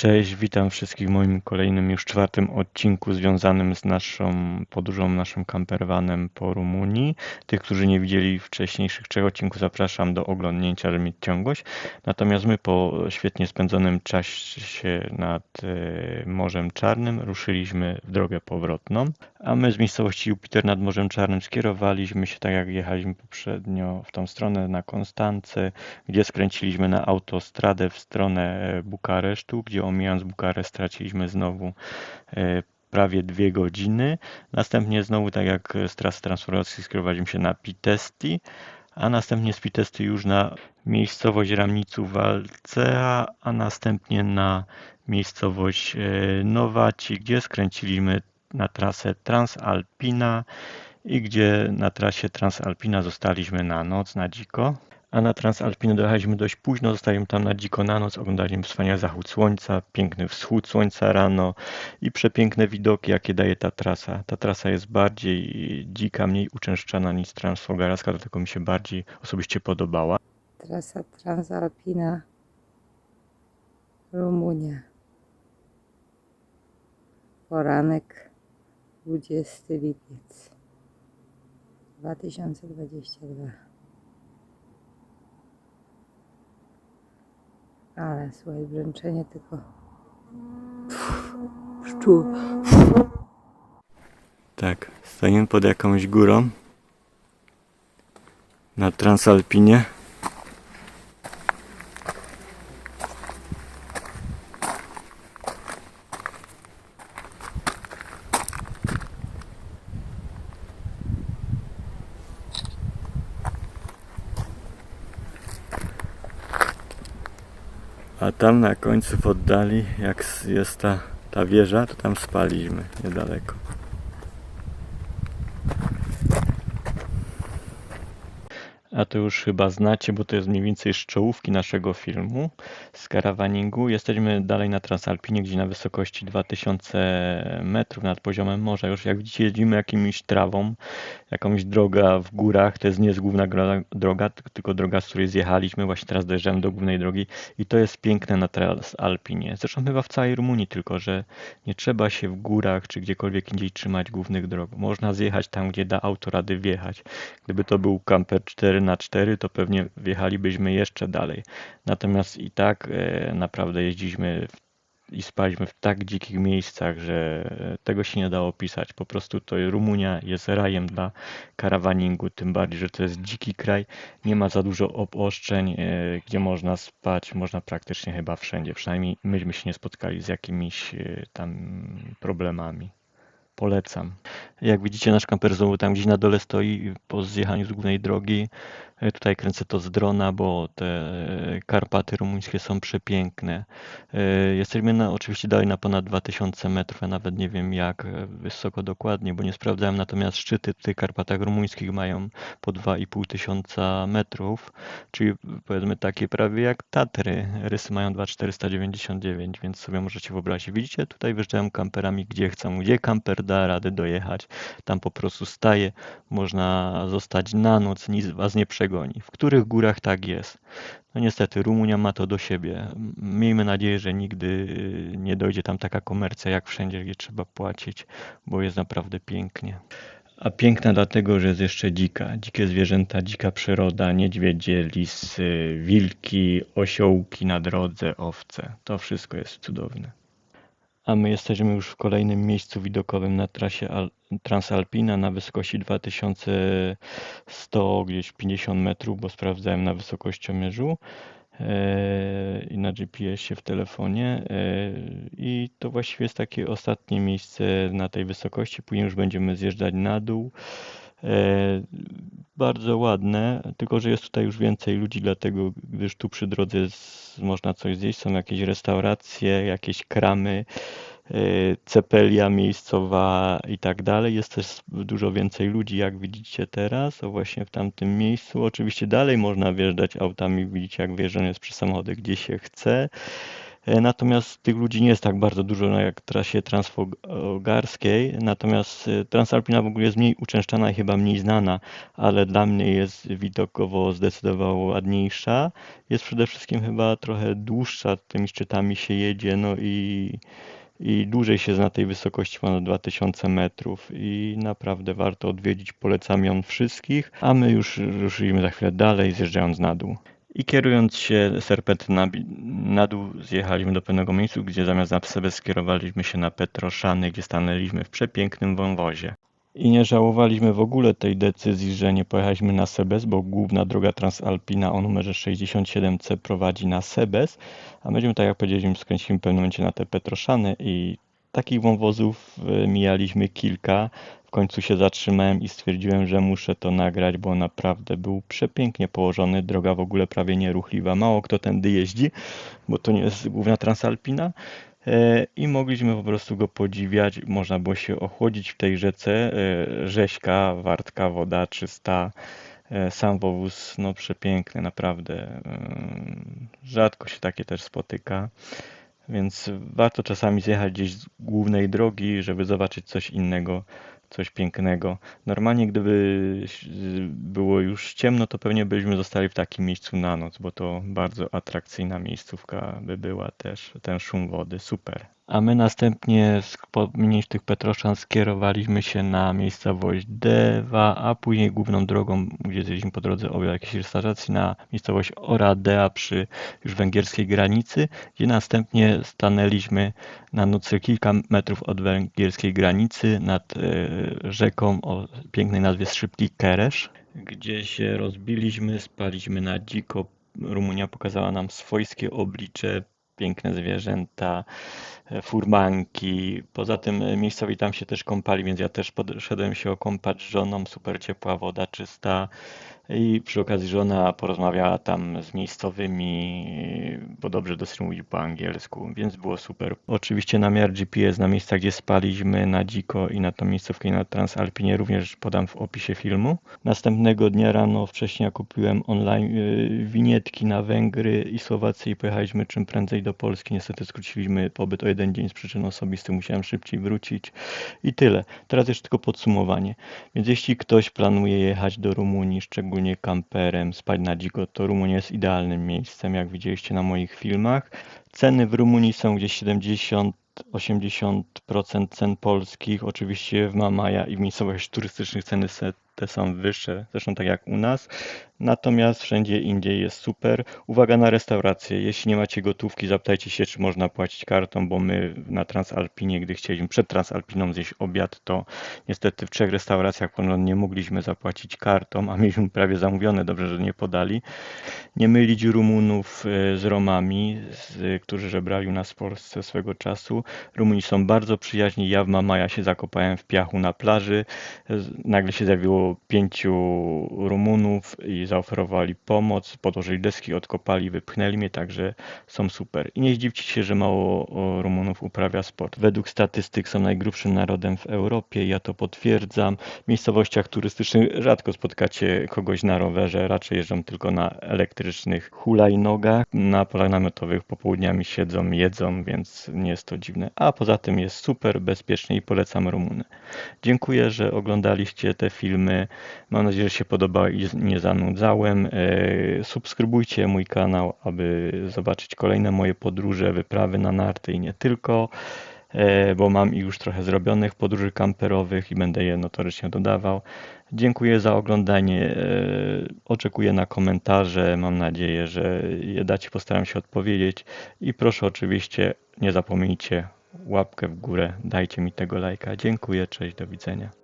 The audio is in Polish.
Cześć, witam wszystkich w moim kolejnym, już czwartym odcinku związanym z naszą podróżą naszym campervanem po Rumunii. Tych, którzy nie widzieli wcześniejszych trzech odcinków, zapraszam do oglądnięcia, żeby mieć ciągłość. Natomiast my po świetnie spędzonym czasie nad e, Morzem Czarnym ruszyliśmy w drogę powrotną, a my z miejscowości Jupiter nad Morzem Czarnym skierowaliśmy się, tak jak jechaliśmy poprzednio, w tą stronę na Konstancę, gdzie skręciliśmy na autostradę w stronę e, Bukaresztu, gdzie omijając Bukarest straciliśmy znowu e, prawie dwie godziny. Następnie znowu, tak jak z trasy transformacji, skierowaliśmy się na Pitesti, a następnie z Pitesty już na miejscowość Ramniców Walcea, a następnie na miejscowość e, Nowaci, gdzie skręciliśmy na trasę Transalpina i gdzie na trasie Transalpina zostaliśmy na noc, na dziko a na Transalpinę dojechaliśmy dość późno, zostaliśmy tam na dziko na noc, oglądaliśmy wspaniały zachód słońca, piękny wschód słońca rano i przepiękne widoki, jakie daje ta trasa. Ta trasa jest bardziej dzika, mniej uczęszczana niż Transfolgaraska, dlatego mi się bardziej osobiście podobała. Trasa Transalpina Rumunia. Poranek 20 lipiec 2022. Ale słuchaj, brzęczenie tylko pszczół. Tak, stoimy pod jakąś górą na Transalpinie. A tam na końcu w oddali, jak jest ta, ta wieża, to tam spaliśmy niedaleko. A to już chyba znacie, bo to jest mniej więcej z czołówki naszego filmu z karawaningu. Jesteśmy dalej na Transalpinie, gdzie na wysokości 2000 metrów nad poziomem morza. Już jak widzicie, jeździmy jakimś trawą, jakąś droga w górach. To jest nie jest główna droga, ty- tylko droga, z której zjechaliśmy. Właśnie teraz dojeżdżamy do głównej drogi i to jest piękne na Transalpinie. Zresztą chyba w całej Rumunii, tylko że nie trzeba się w górach czy gdziekolwiek indziej trzymać głównych dróg. Można zjechać tam, gdzie da auto rady wjechać. Gdyby to był kamper 4 na 4 to pewnie wjechalibyśmy jeszcze dalej. Natomiast i tak e, naprawdę jeździliśmy i spaliśmy w tak dzikich miejscach, że e, tego się nie da opisać. Po prostu to Rumunia jest rajem dla karawaningu, tym bardziej, że to jest dziki kraj. Nie ma za dużo obostrzeń, e, gdzie można spać. Można praktycznie chyba wszędzie. Przynajmniej myśmy się nie spotkali z jakimiś tam problemami. Polecam. Jak widzicie, nasz kamper znowu tam gdzieś na dole stoi po zjechaniu z głównej drogi. E, Tutaj kręcę to z drona, bo te e, Karpaty rumuńskie są przepiękne. E, Jesteśmy na, oczywiście dalej na ponad 2000 metrów, ja nawet nie wiem jak wysoko dokładnie, bo nie sprawdzałem, natomiast szczyty w tych Karpatach rumuńskich mają po 2,5 tysiąca metrów, czyli powiedzmy takie prawie jak Tatry. Rysy mają 2,499, więc sobie możecie wyobrazić. Widzicie, tutaj wyjeżdżają kamperami gdzie chcą, gdzie kamper da radę dojechać. Tam po prostu staje, można zostać na noc, nic was nie przegoni. W których górach tak jest? No niestety, Rumunia ma to do siebie. Miejmy nadzieję, że nigdy y, nie dojdzie tam taka komercja jak wszędzie, gdzie trzeba płacić, bo jest naprawdę pięknie. A piękna dlatego, że jest jeszcze dzika. Dzikie zwierzęta, dzika przyroda, niedźwiedzie, lisy, wilki, osiołki na drodze, owce. To wszystko jest cudowne. A my jesteśmy już w kolejnym miejscu widokowym na trasie Al Transalpina na wysokości 2100, gdzieś 50 metrów, bo sprawdzałem na wysokościomierzu e, i na GPS-ie w telefonie. e, I to właściwie jest takie ostatnie miejsce na tej wysokości. Później już będziemy zjeżdżać na dół. E, Bardzo ładne, tylko że jest tutaj już więcej ludzi, dlatego gdyż tu przy drodze jest, można coś zjeść, są jakieś restauracje, jakieś kramy, e, cepelia miejscowa i tak dalej. Jest też dużo więcej ludzi, jak widzicie teraz, o właśnie w tamtym miejscu. Oczywiście dalej można wjeżdżać autami, widzicie jak wjeżdżone jest przy samochody, gdzie się chce. E, Natomiast tych ludzi nie jest tak bardzo dużo no, jak trasie transfogarskiej, natomiast e, Transalpina w ogóle jest mniej uczęszczana i chyba mniej znana, ale dla mnie jest widokowo zdecydowanie ładniejsza. Jest przede wszystkim chyba trochę dłuższa, tymi szczytami się jedzie, no i, i dłużej się zna tej wysokości ponad 2000 metrów i naprawdę warto odwiedzić, polecam ją wszystkich, a my już ruszymy za chwilę dalej, zjeżdżając na dół. I kierując się serpentynami na dół, zjechaliśmy do pewnego miejsca, gdzie zamiast na Sebes skierowaliśmy się na Petroszany, gdzie stanęliśmy w przepięknym wąwozie. I nie żałowaliśmy w ogóle tej decyzji, że nie pojechaliśmy na Sebes, bo główna droga transalpina o numerze 67C prowadzi na Sebes, a myśmy, tak jak powiedzieliśmy, skręciliśmy w pewnym momencie na te Petroszany i takich wąwozów e, mijaliśmy kilka. W końcu się zatrzymałem i stwierdziłem, że muszę to nagrać, bo naprawdę był przepięknie położony. Droga w ogóle prawie nieruchliwa. Mało kto tędy jeździ, bo to nie jest główna transalpina. E, I mogliśmy po prostu go podziwiać. Można było się ochłodzić w tej rzece. E, Rzeźka, wartka, woda czysta. E, Sam wąwóz, no przepiękny, naprawdę. Rzadko się takie też spotyka. Więc warto czasami zjechać gdzieś z głównej drogi, żeby zobaczyć coś innego, coś pięknego. Normalnie, gdyby było już ciemno, to pewnie byśmy zostali w takim miejscu na noc, bo to bardzo atrakcyjna miejscówka by była też. Ten szum wody, super. A my następnie z pomniejszych Petroszan skierowaliśmy się na miejscowość Dewa, a później główną drogą, gdzie zjeździliśmy po drodze obok jakiejś restauracji, na miejscowość Oradea przy już węgierskiej granicy, gdzie następnie stanęliśmy na nocce kilka metrów od węgierskiej granicy nad e, rzeką o pięknej nazwie Szybki Keresz, gdzie się rozbiliśmy, spaliśmy na dziko. Rumunia pokazała nam swojskie oblicze, piękne zwierzęta, e, furmanki. Poza tym e, miejscowi tam się też kąpali, więc ja też poszedłem się okąpać z żoną. Super ciepła woda, czysta. I przy okazji żona porozmawiała tam z miejscowymi, bo dobrze dosyć mówić po angielsku, więc było super. Oczywiście namiar GPS na miejsca, gdzie spaliśmy, na dziko i na tą miejscówkę na Transalpinie również podam w opisie filmu. Następnego dnia rano wcześniej kupiłem online y, winietki na Węgry i Słowację i pojechaliśmy czym prędzej do Polski. Niestety skróciliśmy pobyt o jeden dzień z przyczyn osobistych, musiałem szybciej wrócić i tyle. Teraz jeszcze tylko podsumowanie. Więc jeśli ktoś planuje jechać do Rumunii, szczególnie szczególnie kamperem, spać na dziko, to Rumunia jest idealnym miejscem, jak widzieliście na moich filmach. Ceny w Rumunii są gdzieś 70 80% cen polskich. Oczywiście w Mamaja i w miejscowościach turystycznych ceny te są wyższe, zresztą tak jak u nas. Natomiast wszędzie indziej jest super. Uwaga na restaurację. Jeśli nie macie gotówki, zapytajcie się, czy można płacić kartą, bo my na Transalpinie, gdy chcieliśmy przed Transalpiną zjeść obiad, to niestety w trzech restauracjach ponad nie mogliśmy zapłacić kartą, a mieliśmy prawie zamówione, dobrze, że nie podali. Nie mylić Rumunów e, z Romami, z, którzy żebrali u nas w Polsce swego czasu. Rumuni są bardzo przyjaźni. Ja w Mamaja się zakopałem w piachu na plaży. Nagle się zjawiło pięciu Rumunów i zaoferowali pomoc, podłożyli deski, odkopali, wypchnęli mnie, także są super. I nie zdziwcie się, że mało Rumunów uprawia sport. Według statystyk są najgrubszym narodem w Europie, ja to potwierdzam. W miejscowościach turystycznych rzadko spotkacie kogoś na rowerze, raczej jeżdżą tylko na elektrycznych hulajnogach. Na polach namiotowych popołudniami siedzą, jedzą, więc nie jest to dziwne. A poza tym jest super bezpiecznie i polecam Rumuny. Dziękuję, że oglądaliście te filmy. Mam nadzieję, że się podobały i nie zanudzałem. E, subskrybujcie mój kanał, aby zobaczyć kolejne moje podróże, wyprawy na narty i nie tylko e, bo mam już trochę zrobionych podróży kamperowych i będę je notorycznie dodawał. Dziękuję za oglądanie. E, oczekuję na komentarze. Mam nadzieję, że je dacie. Postaram się odpowiedzieć. I proszę oczywiście nie zapomnijcie łapkę w górę. Dajcie mi tego lajka. Dziękuję. Cześć. Do widzenia.